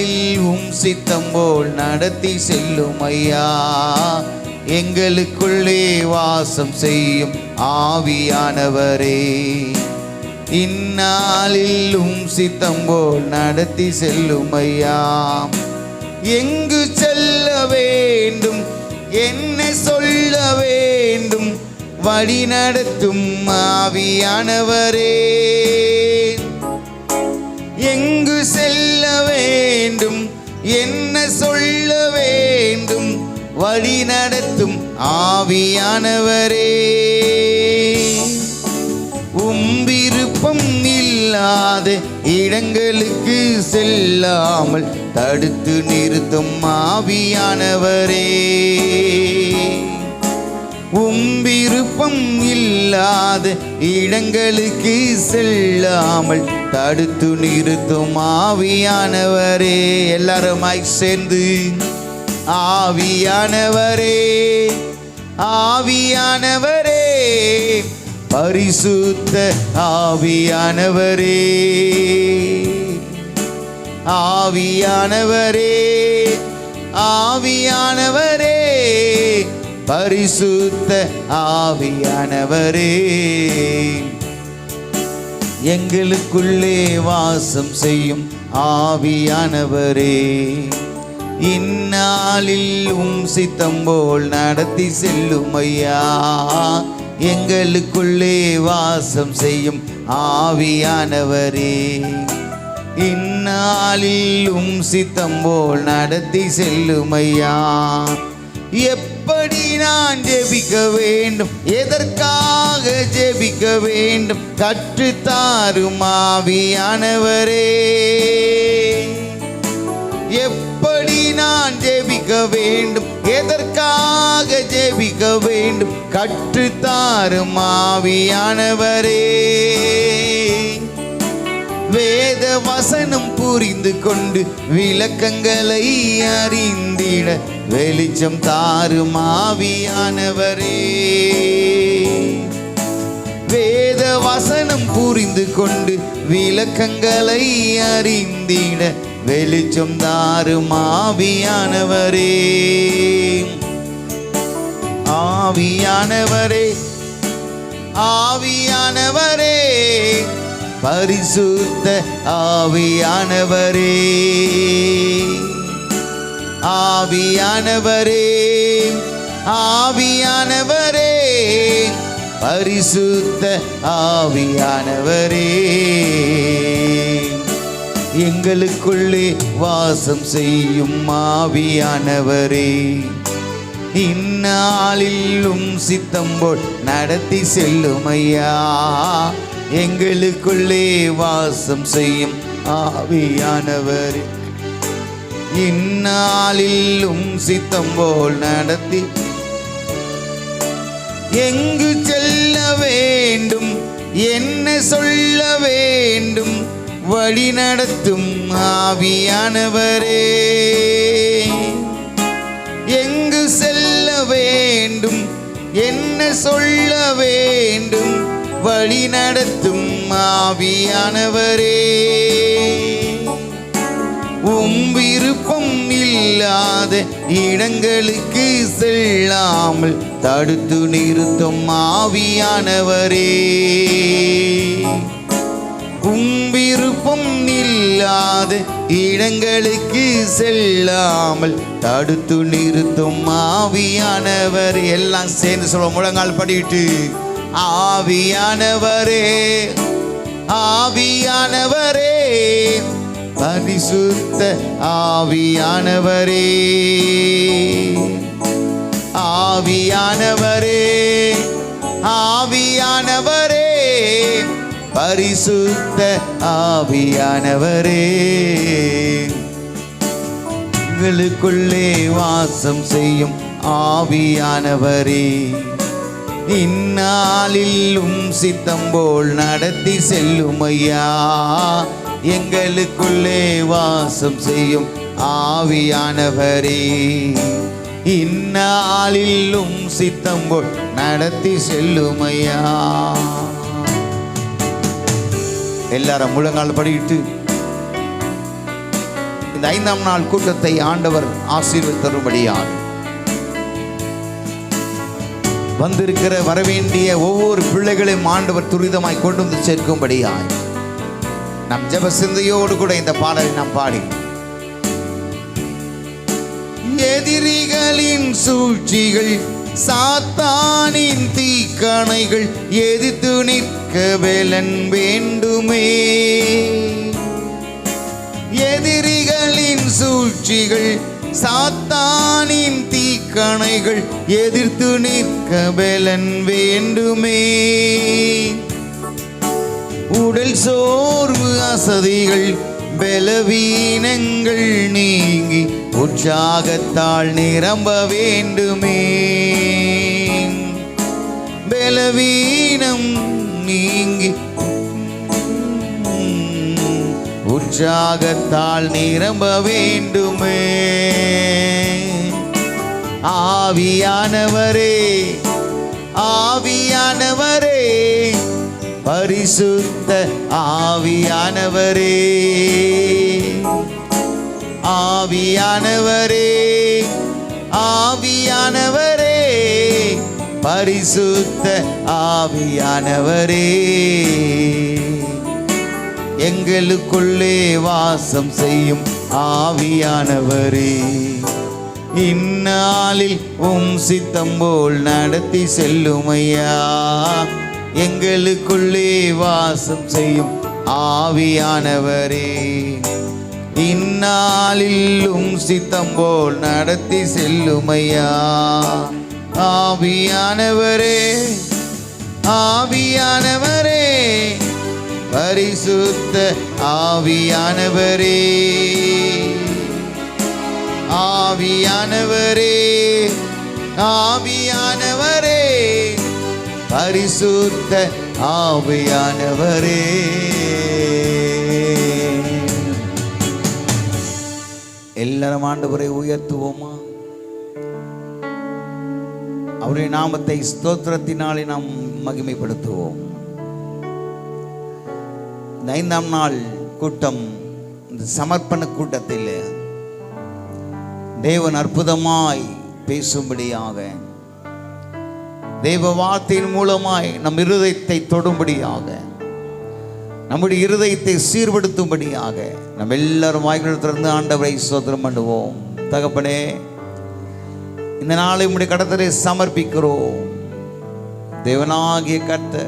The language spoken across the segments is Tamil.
நாளில் உம் சித்தம் போல் நடத்தி செல்லும் ஐயா. எங்களுக்குள்ளே வாசம் செய்யும் ஆவியானவரே. இந்நாளில் உம் சித்தம் போல் நடத்தி செல்லும் ஐயா. எங்கு செல்ல வேண்டும் என்ன சொல்ல வேண்டும் வழி நடத்தும் ஆவியானவரே. எங்கு செல்ல வேண்டும்? என்ன சொல்ல வேண்டும்? வழி நடத்தும் ஆவியானவரே. உம்பிருப்பம் இல்லாத இடங்களுக்கு செல்லாமல் தடுத்து நிறுத்தும் ஆவியானவரே. உம்பிருப்பம் இல்லாத இடங்களுக்கு செல்லாமல் தடுத்து நிறுத்தும் ஆவியானவரே. எல்லாருமாய் சேர்ந்து ஆவியானவரே ஆவியானவரே. பரிசுத்த ஆவியானவரே ஆவியானவரே ஆவியானவரே. பரிசுத்த ஆவியானவரே. எங்களுக்குள்ளே வாசம் செய்யும் ஆவியானவரே. இந்நாளில் உம் சித்தம் போல் நடத்தி செல்லும் ஐயா. எங்களுக்குள்ளே வாசம் செய்யும் ஆவியானவரே. இந்நாளில் உம் சித்தம் போல் நடத்தி செல்லும் ஐயா. எப்படி நான் ஜெபிக்க வேண்டும்? எதற்காக ஜெபிக்க வேண்டும்? கற்றுத்தாரும் ஆவியானவரே. எப்படி நான் ஜெபிக்க வேண்டும்? எதற்காக ஜெபிக்க வேண்டும்? கற்றுத்தாரும் ஆவியானவரே. வேத வசனம் புரிந்து கொண்டு விளக்கங்களை அறிந்திட வெளிச்சம் தாரும் ஆவியானவரே. வேத வசனம் புரிந்து கொண்டு விளக்கங்களை அறிந்திட வெளிச்சம் தாரும் ஆவியானவரே. ஆவியானவரே ஆவியானவரே. பரிசுத்த ஆவியானவரே. ஆவியானவரே ஆவியானவரே பரிசுத்த ஆவியானவரே. எங்களுக்குள்ளே வாசம் செய்யும் ஆவியானவரே. இந்நாளிலும் சித்தம் போல் நடத்தி செல்லும் ஐயா எங்களுக்குள்ளே வாசம் செய்யும் ஆவியானவரே. இந்நாளிலும் சித்தம் போல் நடத்தி எங்கு செல்ல வேண்டும் என்ன சொல்ல வேண்டும் வழி நடத்தும் ஆவியானவரே. எங்கு செல்ல வேண்டும் என்ன சொல்ல வேண்டும் வழி நடத்தும் ஆவியானவரே. உம் விருப்பம் இல்லாத இடங்களுக்கு செல்லாமல் தடுத்து நிறுத்தும் ஆவியானவரே. உம் விருப்பம் இல்லாத இடங்களுக்கு செல்லாமல் தடுத்து நிறுத்தும் ஆவியானவர். எல்லாம் சேர்ந்து சொல்ல முழங்கால் படிட்டு. ஆவியானவரே ஆவியானவரே பரிசுத்த ஆவியானவரே. ஆவியானவரே ஆவியானவரே பரிசுத்த ஆவியானவரே. எங்களுக்குள்ளே வாசம் செய்யும் ஆவியானவரே. இந்நாளிலும் சித்தம் போல் நடத்தி செல்லும் ஐயா எங்களுக்குள்ளே வாசம் செய்யும் ஆவியானவரே. இந்நாளிலும் சித்தம் போல் நடத்தி செல்லும் ஐயா எல்லாரும் முழங்கால் படிக்கிட்டு இந்த ஐந்தாம் நாள் கூட்டத்தை ஆண்டவர் ஆசீர்வதித்தரும்படியாக வந்திருக்கிற வரவேண்டிய ஒவ்வொரு பிள்ளைகளையும் ஆண்டவர் துரிதமாய் கொண்டு வந்து சேர்க்கும்படியாய். நம் ஜப சிந்தையோடு கூட இந்த பாடலை நாம் பாடி. எதிரிகளின் சூழ்ச்சிகள் சாத்தானின் தீக்கணைகள் எதிர்த்து நிற்க வேலன் வேண்டுமே. எதிரிகளின் சூழ்ச்சிகள் சாத்தானின் கணைகள் எதிர்த்து நிற்க பலன் வேண்டுமே. உடல் சோர்வு அசதிகள் பலவீனங்கள் நீங்கி உற்சாகத்தால் நிரம்ப வேண்டுமே. பலவீனம் நீங்கி உற்சாகத்தால் நிரம்ப வேண்டுமே. ஆவியானவரே ஆவியானவரே பரிசுத்த ஆவியானவரே. ஆவியானவரே ஆவியானவரே பரிசுத்த ஆவியானவரே. எங்களுக்குள்ளே வாசம் செய்யும் ஆவியானவரே. இந்நாளில் உம் சித்தம் போல் நடத்தி செல்லுமையா? எங்களுக்குள்ளே வாசம் செய்யும் ஆவியானவரே. இந்நாளில் உம் சித்தம் போல் நடத்தி செல்லுமையா? ஆவியானவரே ஆவியானவரே. பரிசுத்த ஆவியானவரே. ஆவியானவரே ஆவியானவரே பரிசுத்த ஆவியானவரே. எல்லாரும் ஆண்டவரை உயர்த்துவோமா? அவருடைய நாமத்தை ஸ்தோத்திரத்தினாலே நாம் மகிமைப்படுத்துவோம். இந்த ஐந்தாம் நாள் கூட்டம் இந்த சமர்ப்பண கூட்டத்தில் தேவன் அற்புதமாய் பேசும்படியாக தேவ வார்த்தையின் மூலமாய் நம் இருதயத்தை தொடும்படியாக நம்முடைய இருதயத்தை சீர்படுத்தும்படியாக நம்ம எல்லாரும் வாய்கள் ஆண்டவரை சோதனம் பண்ணுவோம். தகப்பனே இந்த நாளை உடைய கடத்தலை சமர்ப்பிக்கிறோம். தேவனாகிய கத்த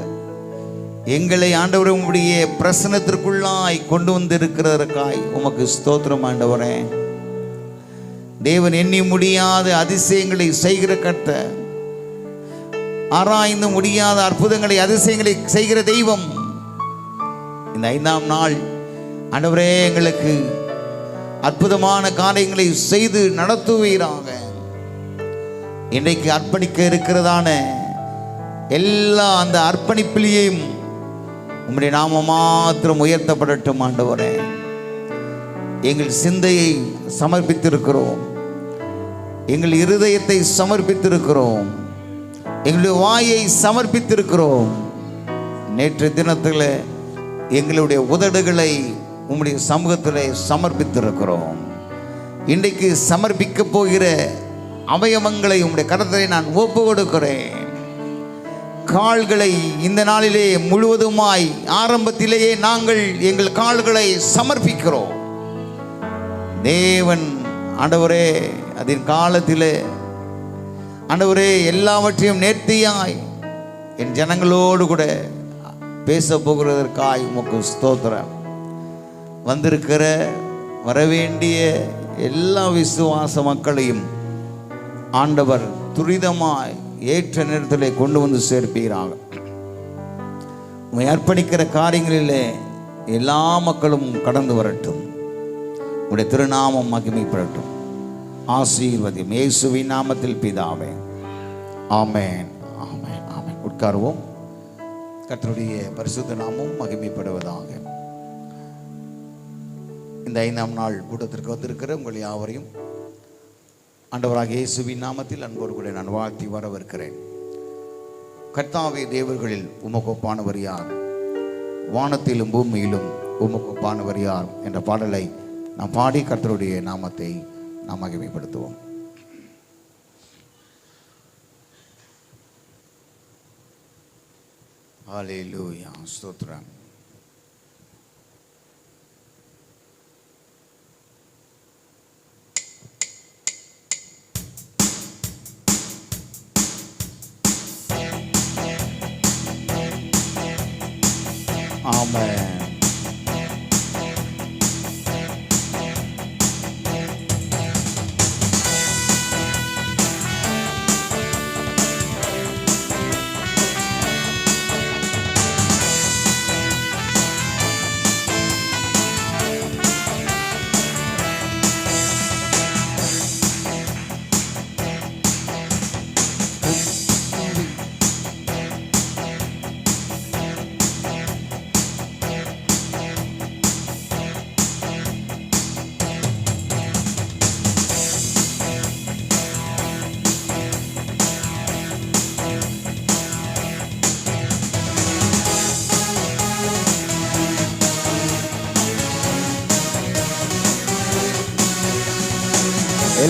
எங்களை ஆண்டவரை உங்களுடைய பிரசனத்திற்குள்ளாய் கொண்டு வந்திருக்கிறதற்காய் உமக்கு ஸ்தோத்திரம் ஆண்டவரேன் தேவன் எண்ணி முடியாத அதிசயங்களை செய்கிற கத்த ஆராய்ந்து முடியாத அற்புதங்களை அதிசயங்களை செய்கிற தெய்வம். இந்த ஐந்தாம் நாள் அனைவரே எங்களுக்கு அற்புதமான காரியங்களை செய்து நடத்துவீராக. இன்றைக்கு அர்ப்பணிக்க இருக்கிறதான எல்லா அந்த அர்ப்பணிப்பிலேயும் உம்முடைய நாம மாத்திரம் உயர்த்தப்படட்டும் ஆண்டவரே. எங்கள் சிந்தையை சமர்ப்பித்திருக்கிறோம். எங்கள் இருதயத்தை சமர்ப்பித்திருக்கிறோம். எங்களுடைய வாயை சமர்ப்பித்திருக்கிறோம். நேற்று தினத்தில் எங்களுடைய உதடுகளை உம்முடைய சமூகத்தில் சமர்ப்பித்திருக்கிறோம். இன்றைக்கு சமர்ப்பிக்க போகிற அவயவங்களை உங்களுடைய கடத்தலை நான் ஒப்பு கொடுக்கிறேன். கால்களை இந்த நாளிலே முழுவதுமாய் ஆரம்பத்திலேயே நாங்கள் எங்கள் கால்களை சமர்ப்பிக்கிறோம். தேவன் ஆண்டவரே அதன் காலத்திலே ஆண்டவரே எல்லாவற்றையும் நேர்த்தியாய் என் ஜனங்களோடு கூட பேச போகிறதற்காய் உமக்கு ஸ்தோத்திரம். வந்திருக்கிற வரவேண்டிய எல்லா விசுவாச மக்களையும் ஆண்டவர் துரிதமாய் ஏற்ற நேரத்தில் கொண்டு வந்து சேர்ப்பீராக. உண்மை அர்ப்பணிக்கிற காரியங்களிலே எல்லா மக்களும் கடந்து வரட்டும். உடைய திருநாமம் மகிமைப்படட்டும். ஆசீர்வதியும். இயேசுவின் நாமத்தில் பிதாவே. ஆமேன். ஆமேன். ஆமேன். உட்காருவோம். கத்தருடைய பரிசுத்த நாமும் மகிமைப்படுவதாக. இந்த ஐந்தாம் நாள் கூட்டத்திற்கு வந்திருக்கிற உங்கள் யாவரையும் ஆண்டவராக இயேசுவின் நாமத்தில் அன்போடு கூட நான் வாழ்த்தி வரவிருக்கிறேன் கர்த்தாவே தேவர்களில் உமக்கொப்பானவர் யார்? வானத்திலும் பூமியிலும் உமக்கொப்பானவர் யார்? என்ற பாடலை நாம் பாடி கர்த்தருடைய நாமத்தை நாம் மகிமைப்படுத்துவோம். ஹalleluya ஸ்தோத்திரம் ஆமென்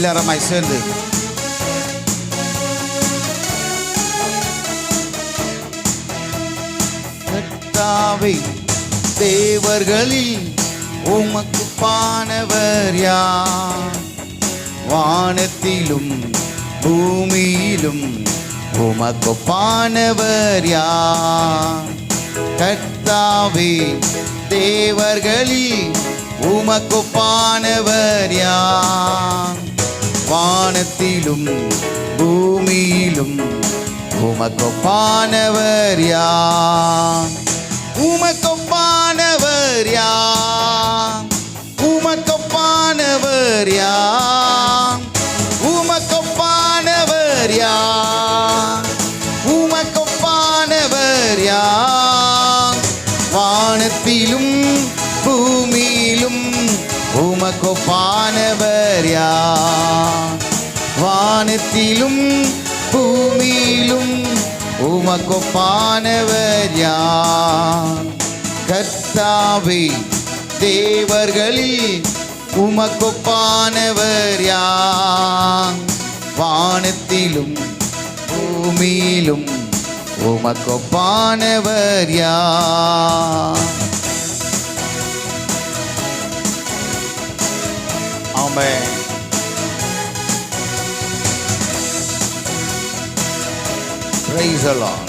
எல்லாரமாய் சேர்ந்து கர்த்தாவே தேவர்களில் உமக்கு பானவர் யார்? வானத்திலும் பூமியிலும் உமக்கு பானவர் யார்? கர்த்தாவே தேவர்களில் உமக்கு பானவர் யார்? வானத்திலும் பூமியிலும் உமக்கொப்பானவர் யார்? உமக்கொப்பானவர் யார்? உமக்கொப்பானவர் யார்? உமக்கொப்பானவர் யார்? உமக்கொப்பானவர் யார்? வானத்திலும் பூமியிலும் உமக்கொப்பானவர் யார்? வானத்திலும் பூமியிலும் உமக்கொப்பானவர் யார்? கர்த்தாவே தேவர்களில் உமக்கொப்பானவர் யார்? வானத்திலும் பூமியிலும் உமக்கொப்பானவர் யார்? ஆமென். Praise the Lord.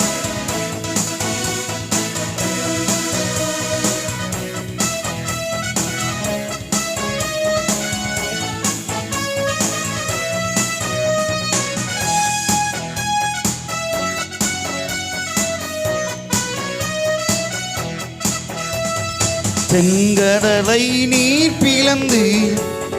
செங்கடலை நீர் பிளந்து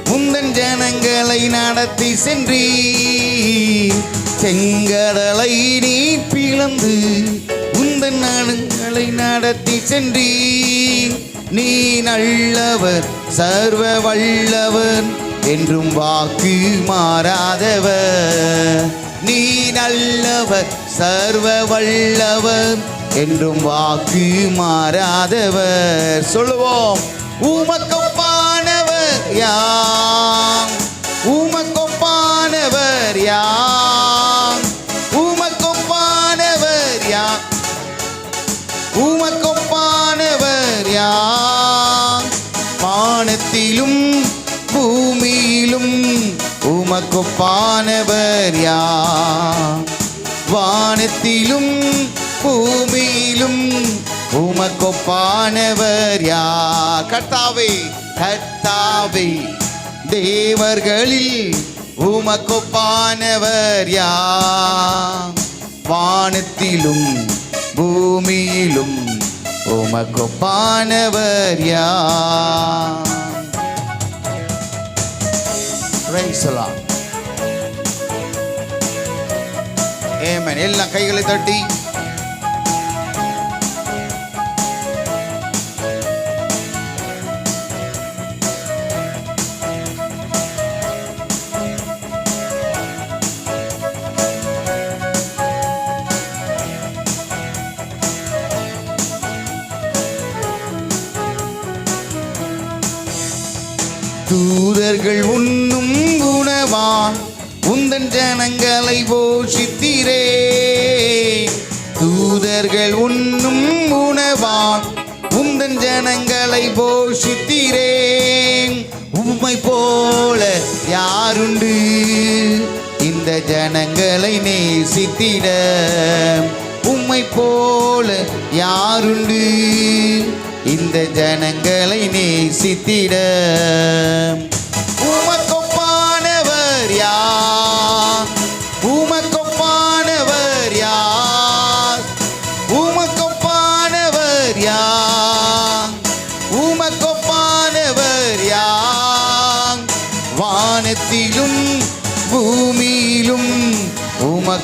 முந்தன் ஜனங்களை நடத்தி சென்றீர் செங்கடலை நீ பிளந்து உந்தன் நடுங்களை நடத்தி சென்றீர். நீ நல்லவர் சர்வ வல்லவர் என்றும் வாக்கு மாறாதவர். நீ நல்லவர் சர்வ வல்லவர் என்றும் வாக்கு மாறாதவர். சொல்லுவோம் உமக்கொப்பானவர் யாம்? உமக்கொப்பானவர் யா உமக்கொப்பானவர் யார்? வானத்திலும் பூமியிலும் உமக்கொப்பானவர் யார்? வானத்திலும் பூமியிலும் உமக்கொப்பானவர் யார்? கர்த்தாவே கர்த்தாவே தேவர்களில் உமக்கொப்பானவர் யார்? வானத்திலும் பூமியிலும் உமக்கொப்பானவர் யா ஏமன் எல்லாம் கைகளை தட்டி. தூதர்கள் உண்ணும் உணவான் உந்தன் ஜனங்களை போஷித்திரே. தூதர்கள் உண்ணும் உணவான் உந்தன் ஜனங்களை போஷித்தீரே. உம்மை போல யாருண்டு? இந்த ஜனங்களை நேசித்திட. உம்மை போல யாருண்டு? இந்த ஜனங்களை நேசித்திட.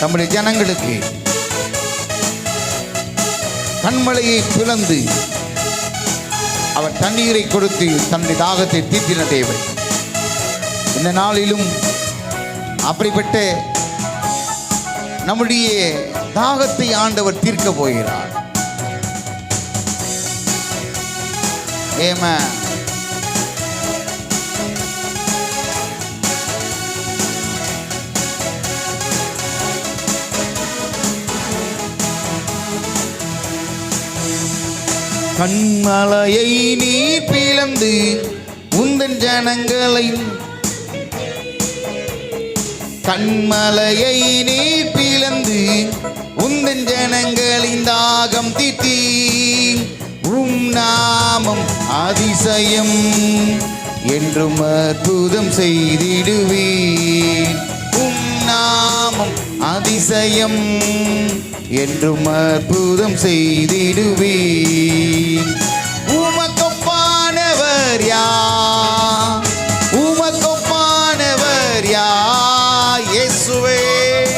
நம்முடைய ஜனங்களுக்கு கண்மலையை பிளந்து அவர் தண்ணீரை கொடுத்து தன்னுடைய தாகத்தை தீர்த்தின தேவை இந்த நாளிலும் அப்படிப்பட்ட நம்முடைய தாகத்தை ஆண்டவர் தீர்க்க போகிறார். ஏமா கண்மலையை நீர் பிளந்து உந்தன் ஜனங்களை கண்மலையை நீர் பிளந்து உந்தன் ஜனங்களின் தாகம் தித்தி உம் நாமம் அதிசயம் என்றும் அற்புதம் செய்திடுவீர். உம் நாமம் அதிசயம் என்றும் அற்புதம் செய்திடுவீர். உமக்கொப்பானவர் யார்? உமக்கொப்பானவர் யார்? இயேசுவே.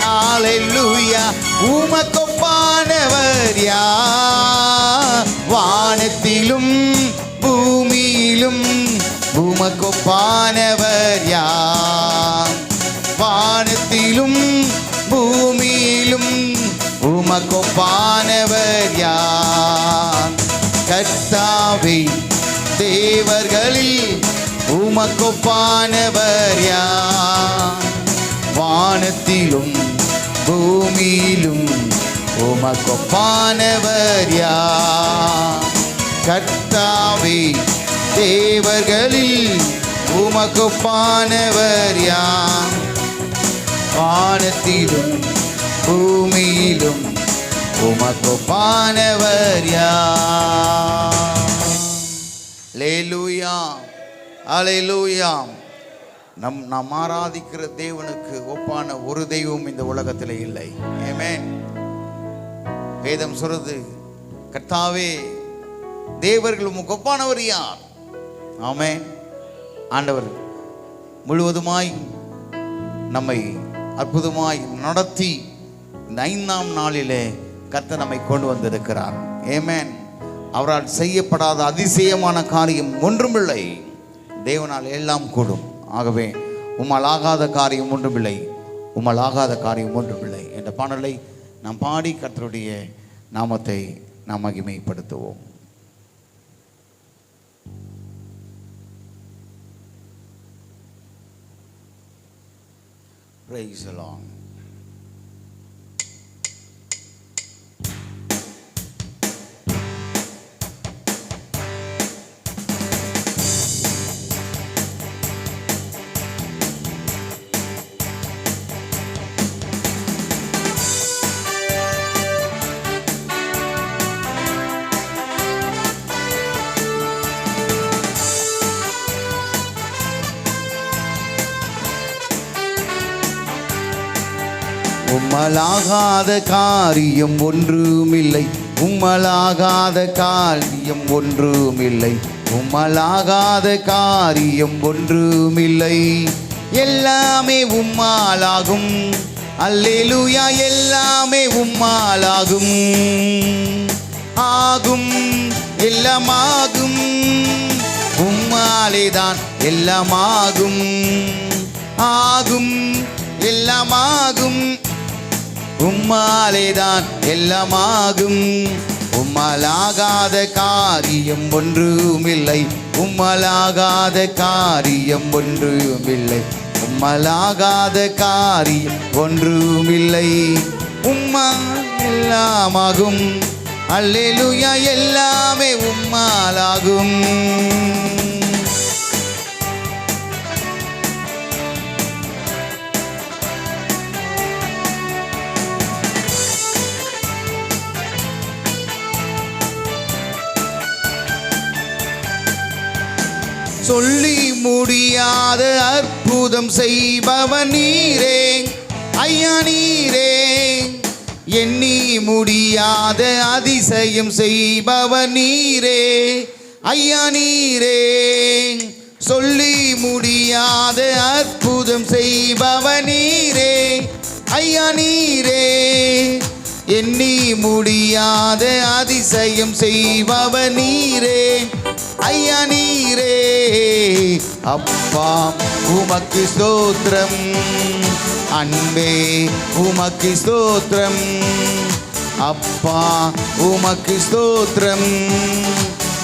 ஹalleluya. உமக்கொப்பானவர் யார்? வானத்திலும் பூமியிலும் உமக்கொப்பானவர் உமக்கொப்பானவர் யார்? கர்த்தாவே தேவர்களில் உமக்கொப்பானவர் யார்? வானத்திலும் பூமியிலும் உமக்கொப்பானவர் யார்? கர்த்தாவே தேவர்களில் உமக்கொப்பானவர் யார்? வானத்திலும் பூமியிலும் உமக்கொப்பானவர் யார்? லேலூயா நம் நாம் ஆராதிக்கிற தேவனுக்கு ஒப்பான ஒரு தெய்வம் இந்த உலகத்தில் இல்லை. ஏமேன் வேதம் சொல்றது கர்த்தாவே தேவர்கள் உமக்கு ஒப்பானவர் யார்? ஆமேன் ஆண்டவர் முழுவதுமாய் நம்மை அற்புதமாய் நடத்தி இந்த ஐந்தாம் நாளிலே கர்த்தர் நம்மை கொண்டு வந்திருக்கிறார். ஏமேன் அவரால் செய்யப்படாத அதிசயமான காரியம் ஒன்றுமில்லை. தேவனால் எல்லாம் கூடும். ஆகவே உம்மால் ஆகாத காரியம் ஒன்றுமில்லை. உம்மால் ஆகாத காரியம் ஒன்றுமில்லை. என்ற பாடலை நாம் பாடி கர்த்தருடைய நாமத்தை நாம் மகிமைப்படுத்துவோம். Praise the Lord. உம்மலாகாத காரியம் ஒன்றுமில்லை. உம்மலாகாத காரியம் ஒன்றுமில்லை. உம்மலாகாத காரியம் ஒன்றுமில்லை. எல்லாமே உம்மாலாகும். அல்லேலூயா எல்லாமே உம்மாலாகும். ஆகும் எல்லாமாகும். உம்மாலேதான் எல்லாமாகும். ஆகும் எல்லாமாகும். உம்மாலேதான் எல்லாமாகும். உம்மலாகாத காரியம் ஒன்றுமில்லை. உம்மலாகாத காரியம் ஒன்றுமில்லை. உம்மலாகாத காரியம் ஒன்றுமில்லை. உம்மா எல்லாமாகும் அல்லேலுயா எல்லாமே உம்மாலாகும். சொல்லி முடியாத அற்புதம் செய்பவன் நீரே ஐயா நீரே. எண்ணி முடியாத அதிசயம் செய்பவன் நீரே ஐயா நீரே. சொல்லி முடியாத அற்புதம் செய்பவன் நீரே ஐயா நீரே. எண்ணி முடியாத அதிசயம் செய்பவன் நீரே ஐயா நீரே. அப்பா உமக்கு ஸ்தோத்திரம். அன்பே உமக்கு ஸ்தோத்திரம். அப்பா உமக்கு ஸ்தோத்திரம்.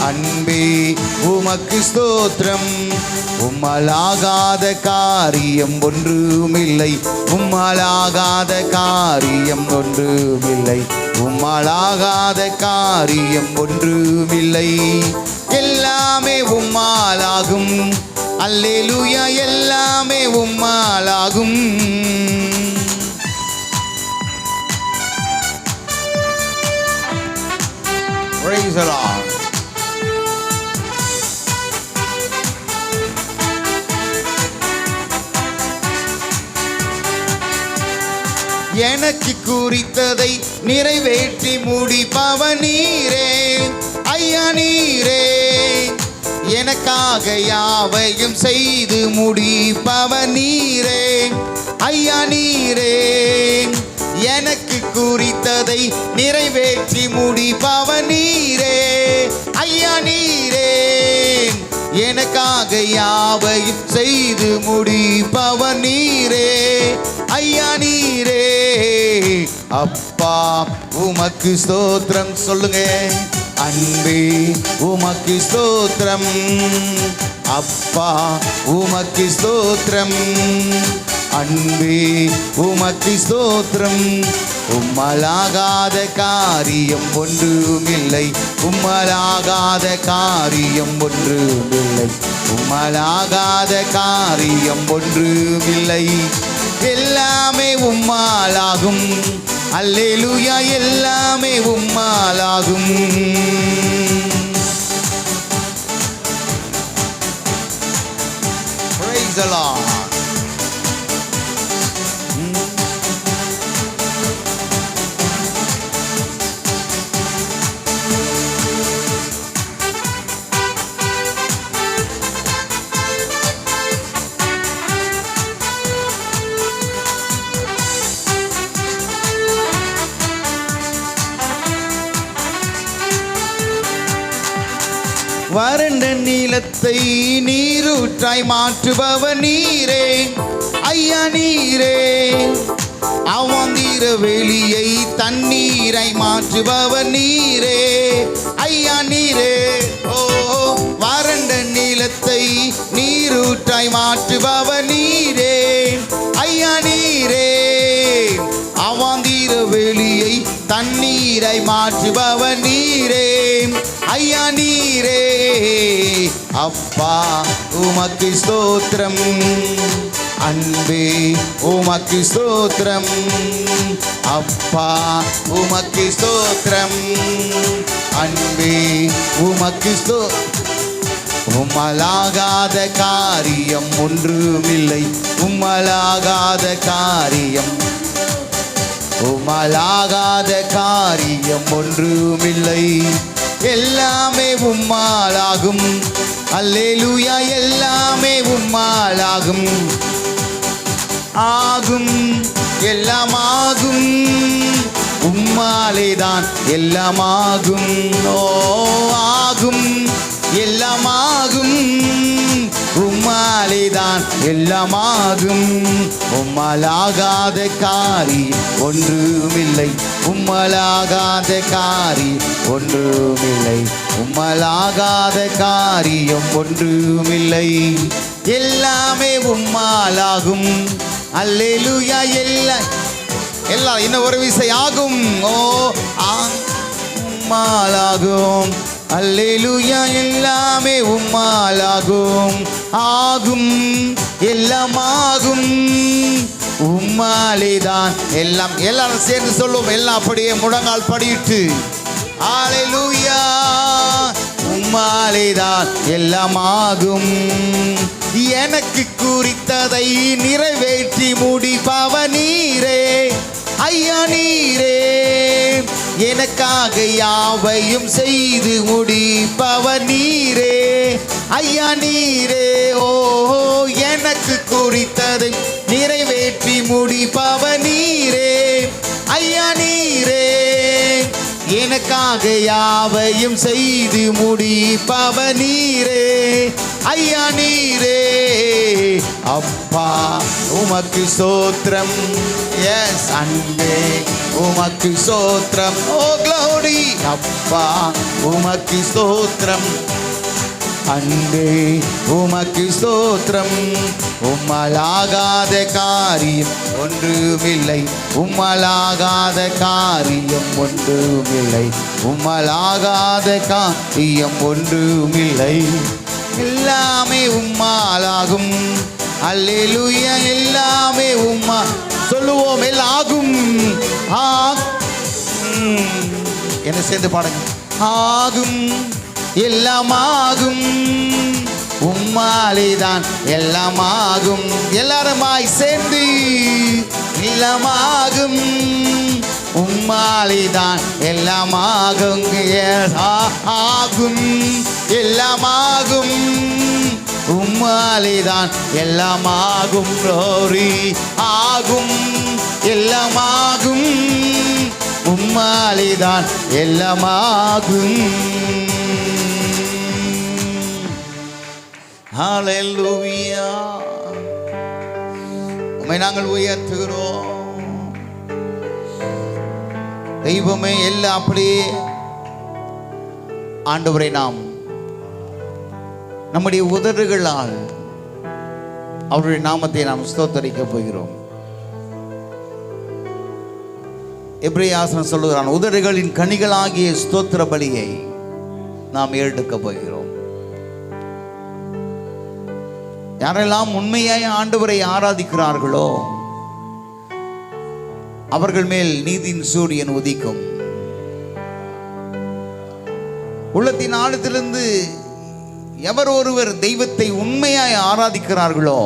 அன்பே உமக்கு ஸ்தோத்திரம். உம்மலாகாத காரியம் ஒன்றுமில்லை. உம்மலாகாத காரியம் ஒன்றுமில்லை. உம்மலாகாத காரியம் ஒன்றுமில்லை. எல்லாமே உம்மாலாகும். அல்லேலூயா எல்லாமே உம்மாலாகும். Praise the Lord. எனக்கு குறித்ததை நிறைவேற்றி முடிப்பவ நீரே. ஐயா நீரே. எனக்காக யாவையும் செய்து முடிப்பவ நீரே. ஐயா நீரே. எனக்கு குறித்ததை நிறைவேற்றி முடிப்பவ நீரே. ஐயா நீரே. எனக்காக யாவையும் செய்து முடிப்பவ நீரே. ஐயா நீரே. அப்பா உமக்கு ஸ்தோத்திரம். சொல்லுங்க. அன்பே உமக்கு ஸ்தோத்திரம். அப்பா உமக்கு ஸ்தோத்திரம். அன்பே உமக்கு ஸ்தோத்திரம். உம்மலாகாத காரியம் ஒன்றுமில்லை. உம்மலாகாத காரியம் ஒன்றுமில்லை. உம்மலாகாத காரியம் ஒன்றுமில்லை. எல்லாமே உம்மாலாகும் அல்லேலூயா எல்லாமே உம்மாலாகும் Praise the Lord. நீலத்தை நீரூற்றாய் மாற்றுபவர் நீரே. ஐயா நீரே. அவாந்திர வெளியை தண்ணீரை மாற்றுபவர் நீரே. ஐயா நீரே. ஓ வறண்ட நீலத்தை நீரூற்றாய் மாற்றுபவர் நீரே. ஐயா நீரே. அவாந்திர வெளியை தண்ணீரை மாற்றுபவர் நீரே. ஐயா நீரே அப்பா உமக்கு ஸ்தோத்திரம். அன்பே உமக்கு ஸ்தோத்திரம். அப்பா உமக்கு ஸ்தோத்திரம். அன்பே உமக்கு ஸ்தோ உம்மலாகாத காரியம் ஒன்றுமில்லை. உம்மலாகாத காரியம் உமாலாகாத காரியம் ஒன்றுமில்லை. எல்லாமே உம்மாலாகும். அல்லேலூயா எல்லாமே உம்மாலாகும். ஆகும் எல்லாம் ஆகும் உம்மாலே தான் எல்லாம் ஆகும் ஓ ஆகும் எல்லாம் ஆகும் உம்மாலே எல்லாமாகும். எல்லாம் உம்மலாகாத காரி ஒன்றுமில்லை. உம்மலாகாத காரி ஒன்றுமில்லை. உம்மலாகாத காரியம் ஒன்றுமில்லை. எல்லாமே உம்மாலாகும். அல்லேலூயா எல்லாம் எல்லாம் இன்னும் ஒரு விசை ஆகும். ஓ ஆ உம்மாலாகும். அல்லேலூயா எல்லாமே உம்மாலாகும். ஆகும் எல்லாம் ஆகும் உம்மாலேதான் எல்லாம். எல்லாரும் சேர்ந்து சொல்லும் எல்லாம் அப்படியே முழங்கால் படியிட்டு. ஆலேலூயா உம்மாலேதான் எல்லாம் ஆகும் எனக்கு குறித்ததை நிறைவேற்றி முடிப்பவ நீரே. ஐயா நீரே. எனக்காக யாவையும் செய்து முடிப்பவ நீரே ஐயா நீரே ஓ எனக்கு குறித்ததை நிறைவேற்றி முடிப்பவ நீரே எனக்காக யாவையும் செய்து முடிப்பவ நீரே. ஐயா நீரே. அப்பா உமக்கு சோத்திரம். எஸ் அன்பே உமக்கு சோத்திரம். Oh, ஓ க்ளௌடி அப்பா உமக்கு சோத்திரம். அன்பே உமக்கு ஸ்தோத்திரம். உம்மலாகாத காரியம் ஒன்றுமில்லை. உம்மலாகாத காரியம் ஒன்றுமில்லை. உம்மலாகாத காரியம் ஒன்றுமில்லை. எல்லாமே உம்மாலாகும். அல்லேலூயா எல்லாமே உம்மா. சொல்லுவோம் எல்லாகும். ஆ. என்ன சேர்ந்து பாடுங்க. ஆகும். எல்லாமாகும். உம்மாலேதான் எல்லாம் எல்லாருமாய் சேர்ந்து எல்லாம் ஆகும் உம்மாலேதான் எல்லாம் ஆகும் எல்லாமாகும். ஆ- ஆகும் உம்மாலேதான் எல்லாம் ரோரி ஆகும். எல்லாமாகும். ஆகும் உம்மாலேதான் எல்லாமாகும். ஹalleluya உம்மை நாங்கள் உயர்த்துகிறோம். தெய்வமே எல்லாம் அப்படியே ஆண்டவரை நாம் நம்முடைய உதடுகளால் அவருடைய நாமத்தை நாம் ஸ்தோத்தரிக்க போகிறோம். எப்படி ஆசனம் சொல்லுகிறான் உதடுகளின் கனிகளாகிய ஸ்தோத்திர பலியை நாம் ஏடுக்க போகிறோம். யாரெல்லாம் உண்மையாய் ஆண்டவரை ஆராதிக்கிறார்களோ அவர்கள் மேல் நீதியின் சூரியன் உதிக்கும். உள்ளத்தின் ஆழத்திலிருந்து எவர் ஒருவர் தெய்வத்தை உண்மையாய் ஆராதிக்கிறார்களோ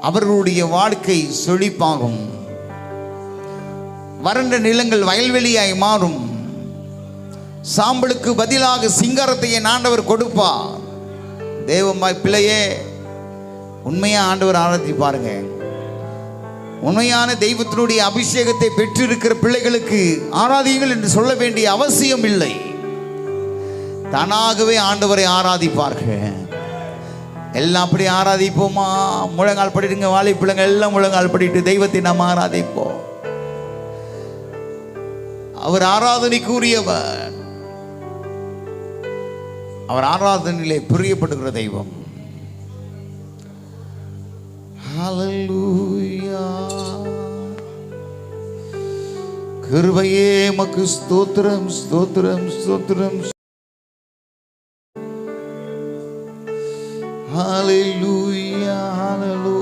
அவர்களுடைய வாழ்க்கை செழிப்பாகும். வறண்ட நிலங்கள் வயல்வெளியாய் மாறும். சாம்பலுக்கு பதிலாக சிங்காரத்தையே நாண்டவர் ஆண்டவர் கொடுப்பார். தேவமாய் பிள்ளையே உண்மையாக ஆண்டவர் ஆராய்ச்சி பாருங்க. உண்மையான தெய்வத்தினுடைய அபிஷேகத்தை பெற்றிருக்கிற பிள்ளைகளுக்கு ஆராதியுங்கள் என்று சொல்ல வேண்டிய அவசியம் இல்லை. தானாகவே ஆண்டவரை ஆராதிப்பார்கள். எல்லாம் அப்படி ஆராதிப்போமா? முழங்கால் படிடுங்க வாழை பிள்ளைங்க எல்லாம் முழங்கால் படிட்டு தெய்வத்தை நாம் ஆராதிப்போம். அவர் ஆராதனைக்குரியவர். அவர் ஆராதனையிலே பிரியப்படுகிற தெய்வம். கிருபையே மக்கு ஸ்தோத்திரம் ஸ்தோத்திரம் ஸ்தோத்திரம். ஹalleluya ஹalleluya.